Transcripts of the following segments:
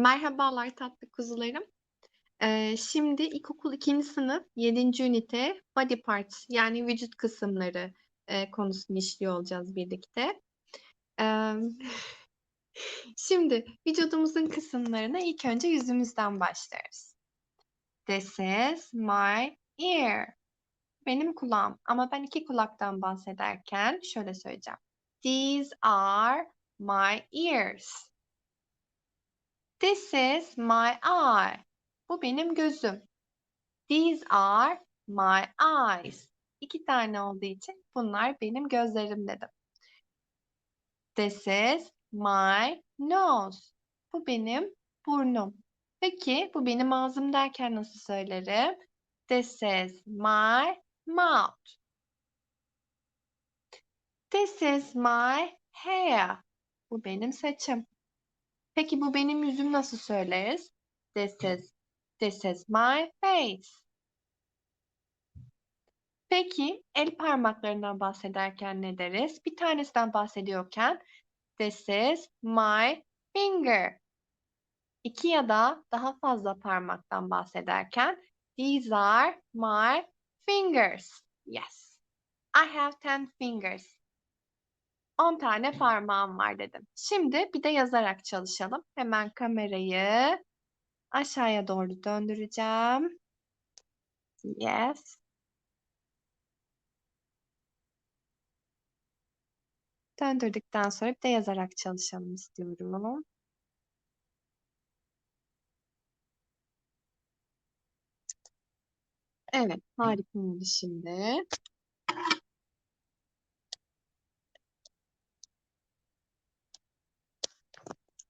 Merhabalar tatlı kuzularım. Eee, şimdi ilkokul 2. sınıf 7. ünite body parts yani vücut kısımları eee, konusunu işliyor olacağız birlikte. Emm, şimdi vücudumuzun kısımlarına ilk önce yüzümüzden başlarız. This is my ear. Benim kulağım ama ben iki kulaktan bahsederken şöyle söyleyeceğim. These are my ears. This is my eye. Bu benim gözüm. These are my eyes. İki tane olduğu için bunlar benim gözlerim dedim. This is my nose. Bu benim burnum. Peki bu benim ağzım derken nasıl söylerim? This is my mouth. This is my hair. Bu benim saçım. Peki bu benim yüzüm nasıl söyleriz? This is this is my face. Peki el parmaklarından bahsederken ne deriz? Bir tanesinden bahsediyorken this is my finger. İki ya da daha fazla parmaktan bahsederken these are my fingers. Yes. I have ten fingers. 10 tane parmağım var dedim. Şimdi bir de yazarak çalışalım. Hemen kamerayı aşağıya doğru döndüreceğim. Yes. Döndürdükten sonra bir de yazarak çalışalım istiyorum. Evet, harika oldu şimdi.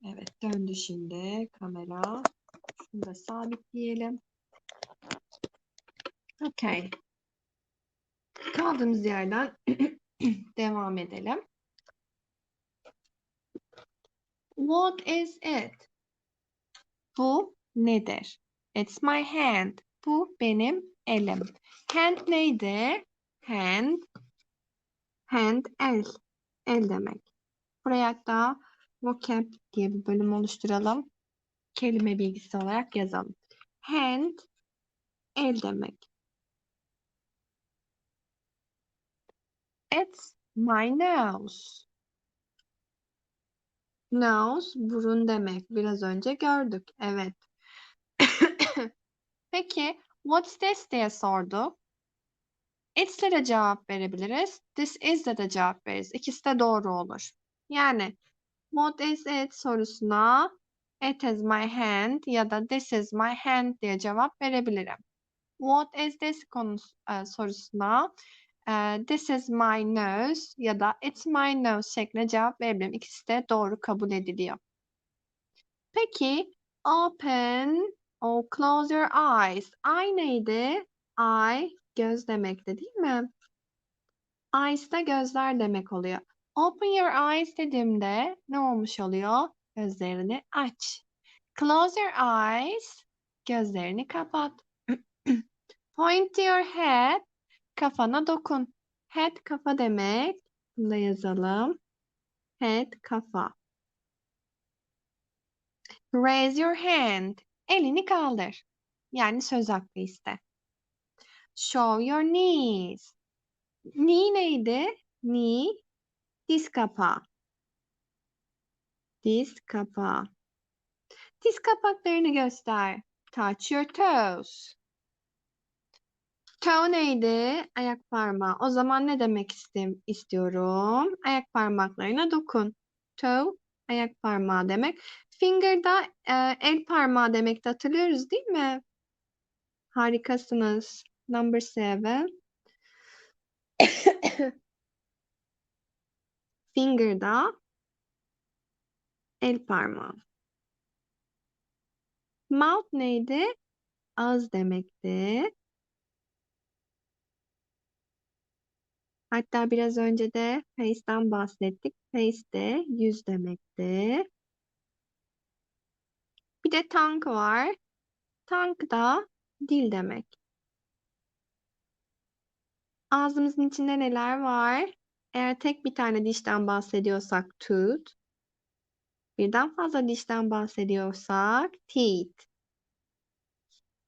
Evet, döndü şimdi kamera. Şunu da sabitleyelim. Okay. Kaldığımız yerden devam edelim. What is it? Bu nedir? It's my hand. Bu benim elim. Hand neydi? Hand. Hand el. El demek. Buraya hatta vocab diye bir bölüm oluşturalım. Kelime bilgisi olarak yazalım. Hand el demek. It's my nose. Nose burun demek. Biraz önce gördük. Evet. Peki what's this diye sordu. It's'le de cevap verebiliriz. This is'le de cevap veririz. İkisi de doğru olur. Yani what is it sorusuna it is my hand ya da this is my hand diye cevap verebilirim. What is this konusu, e, sorusuna e, this is my nose ya da it's my nose şeklinde cevap verebilirim. İkisi de doğru kabul ediliyor. Peki open or close your eyes. Eye neydi? Eye göz demekti değil mi? Eyes de gözler demek oluyor. Open your eyes dediğimde ne olmuş oluyor? Gözlerini aç. Close your eyes. Gözlerini kapat. Point to your head. Kafana dokun. Head kafa demek. Bunu da yazalım. Head kafa. Raise your hand. Elini kaldır. Yani söz hakkı iste. Show your knees. Knee neydi? Knee. Diz kapağı. Diz kapağı. Diz kapaklarını göster. Touch your toes. Toe neydi? Ayak parmağı. O zaman ne demek istim istiyorum? Ayak parmaklarına dokun. Toe, ayak parmağı demek. Finger da e, el parmağı demek hatırlıyoruz değil mi? Harikasınız. Number seven. Finger da el parmağı. Mouth neydi? Ağız demekti. Hatta biraz önce de face'den bahsettik. Face de yüz demekti. Bir de tongue var. Tongue da dil demek. Ağzımızın içinde neler var? Eğer tek bir tane dişten bahsediyorsak tooth. Birden fazla dişten bahsediyorsak teeth.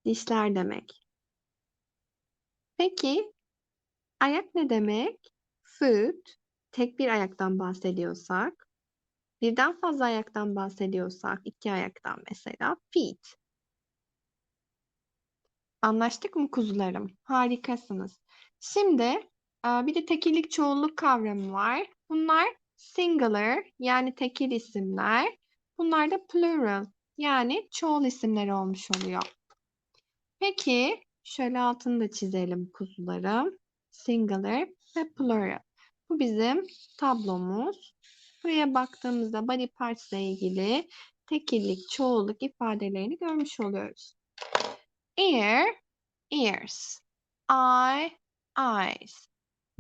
Dişler demek. Peki ayak ne demek? Foot. Tek bir ayaktan bahsediyorsak. Birden fazla ayaktan bahsediyorsak iki ayaktan mesela feet. Anlaştık mı kuzularım? Harikasınız. Şimdi bir de tekillik çoğulluk kavramı var. Bunlar singular yani tekil isimler. Bunlar da plural yani çoğul isimler olmuş oluyor. Peki şöyle altını da çizelim kuzularım. Singular ve plural. Bu bizim tablomuz. Buraya baktığımızda body parts ile ilgili tekillik, çoğulluk ifadelerini görmüş oluyoruz. Ear, ears. Eye, eyes.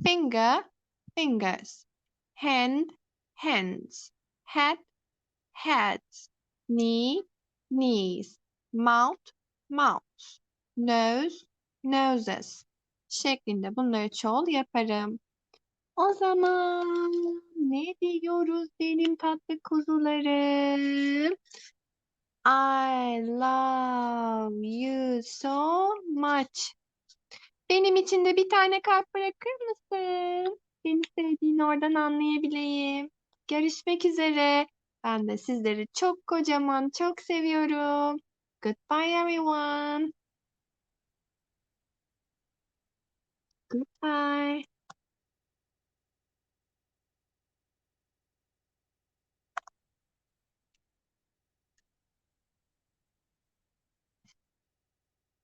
Finger, fingers. Hand, hands. Head, heads. Knee, knees. Mouth, mouths. Nose, noses. Şeklinde bunları çoğul yaparım. O zaman ne diyoruz benim tatlı kuzularım? I love you so much. Benim için de bir tane kalp bırakır mısın? Beni sevdiğini oradan anlayabileyim. Görüşmek üzere. Ben de sizleri çok kocaman çok seviyorum. Goodbye everyone. Goodbye.